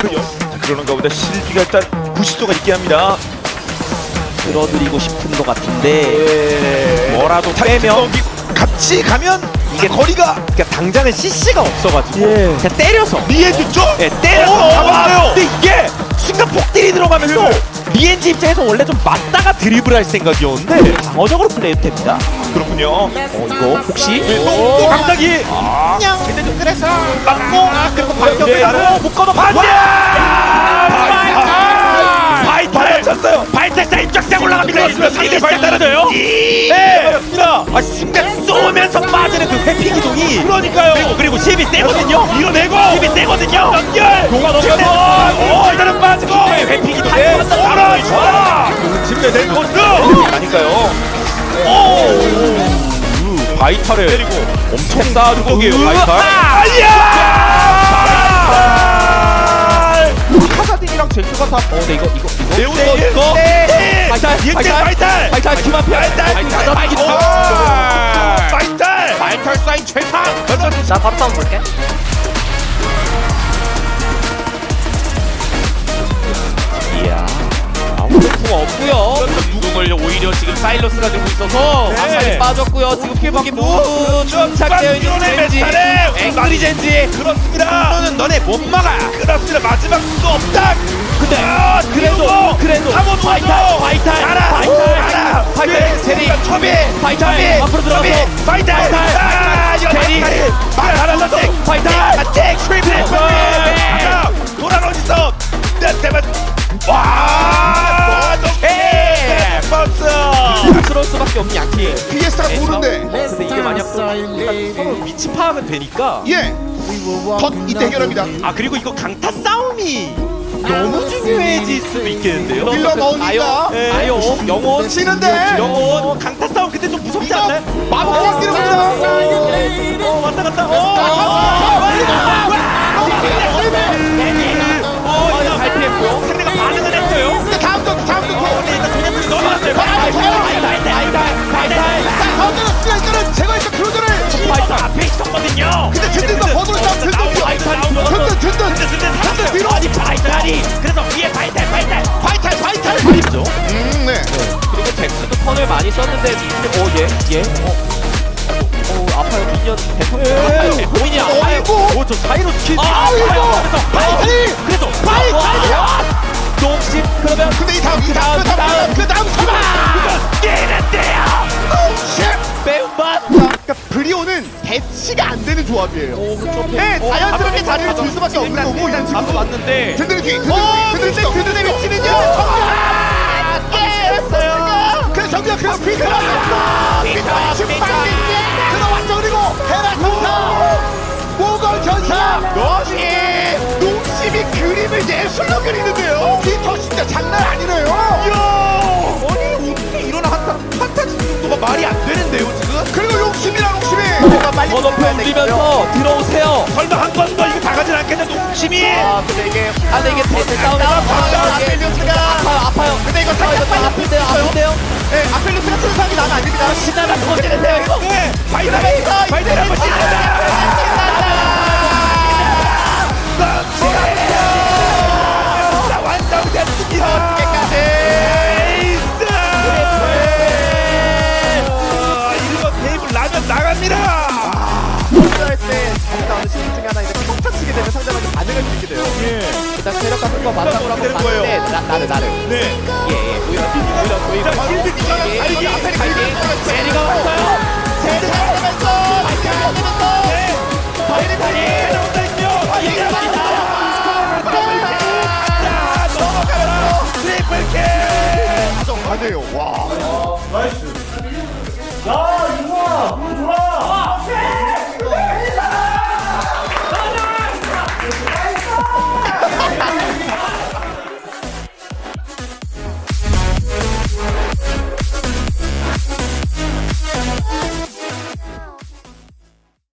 그 연- 자, 그러는가 보다 실기가 일단 90도가 있게 합니다. 끌어들이고 싶은 것 같은데 뭐라도 빼면 같이 가면 이게 거리가 그러니까 당장은 CC가 없어가지고 예. 그냥 때려서 리에주죠? 예, 때려서 어, 잡았어요. 근데 이게 순간 폭딜이 들어가면서 리엔지 입장에서 원래 좀 맞다가 드리블 할 생각이었는데 방어적으로 플레이해도 됩니다. 그렇군요. 어 이거 혹시 네, 또, 또 갑자기 아, 근데 좀 그래서 맞고 아 그리고 네, 반격을 네, 하고 묶어도 반대 그렇습니다. 상대 바이탈은요. 네 맞습니다. 아 순간 쏘면서 빠지는 그 회피 기동이 그러니까요. 그리고 그리고 10이 세거든요. 밀어내고 10이 세거든요. 연결. 동아 넘겨서 오, 이거는 빠지고. 회피 기동 네, 다 오라 좋아. 집에 된 코스. 아니까요. 오. 바이탈을 때리고 엄청 쌓아준 거기에요. 바이탈. 아야! 젤수가 다. 어, 근데 이거 이거 이거. 매우 이거. 바이탈, 이때 바이탈, 바이탈. 바이탈 팀 앞에. 바이탈 바이탈. 오. 바이탈. 바이탈 사인 최상. 나 바텀 한번 볼게. 이야. 아무 품 없고요. 운동을 오히려 지금 사일러스가 들고 있어서 네. 앞살이 빠졌고요. 지금 피부기 부분 침착되어 있는 빵 젠지. 앵그리 젠지. 그렇습니다. 너는 너네 못 막아. 그렇습니다. 마지막 수도 없다. 근데 아, 그래도 그래도 한번 바이탈 바이탈 알아. 알아. 바이탈 제리 초비. 바이탈 앞으로 들어가서 바이탈. 바이탈. 아, 하나 더. 바이탈. 잭 트리플. 네. 아까 도란 어디서? 네, 대박. 와. 예. 버스. 스러울 수밖에 없는 양팀. PS가 모르는데 근데 이게 만약 또 서로 위치 파악은 되니까 예. 덧 이때 해결합니다. 아 그리고 이거 강타 싸움이 너무 중요해 질 수도 있겠는데요. 밀러 넣으니까. 아요, 예. 아요, 영혼, 치는데. 영혼, 강타 싸움 근데 좀 무섭지 않나요? 마법 뛰는 겁니다. 어 왔다 갔다. 어, 어, 썼는데 어. 어, 아파요 미니언 대통령 본인이 아파요. 오저 사이로 스킬 아, 아파요 이거. 그래서 바이탈이. 그래서 바이탈이야. 동심 그러면 근데 이 다음 이 다음 그 다음 그 다음 그 다음. 뛰는데요 쉣. 매운맛 그러니까 브리오는 대치가 안 되는 조합이에요. 네, 자연스럽게 자리를 줄 수밖에 없는 거고 이런 앞서 식으로. 왔는데 든든히 뒤, 든든히 든든히 그리는데요. 피터 진짜 장난 아니네요. 야, 아니 어떻게 이런 한타 판타지 정도가 말이 안 되는데요 지금? 그리고 용심이랑 용심이 더 높여 올리면서 들어오세요 설마 한 번 더 이거 당하진 않겠냐 농심이? 아 근데 이게 아 근데 이게 대 싸움에서 아펠리오스가 아파요 아파요 근데 이거 살짝 빨리 아픈데요 아픈데요 네, 아펠리오스가 쓰는 상이 나면 안 됩니다. 신나라 터지는데요 이거 네, 바이탈 바이탈 한번 찢는다. 되면 상대방이 반응할 수 있게 돼요. 예. 일단 체력 같은 거 맞다고 한번 거예요. 봤는데 나, 나를 나를 네. 예예 오히려 오히려 오히려 자, 실드 기자가 예, 다리기 예, 앞에. 가리기. 제리가 왔어요 제일 잘하면서 잘하면서 네. 바이탈이 해나온다 있죠. 넘어가요. 트리플 킬. 가정하네요. 와. 야, 이거 뭐 좋아.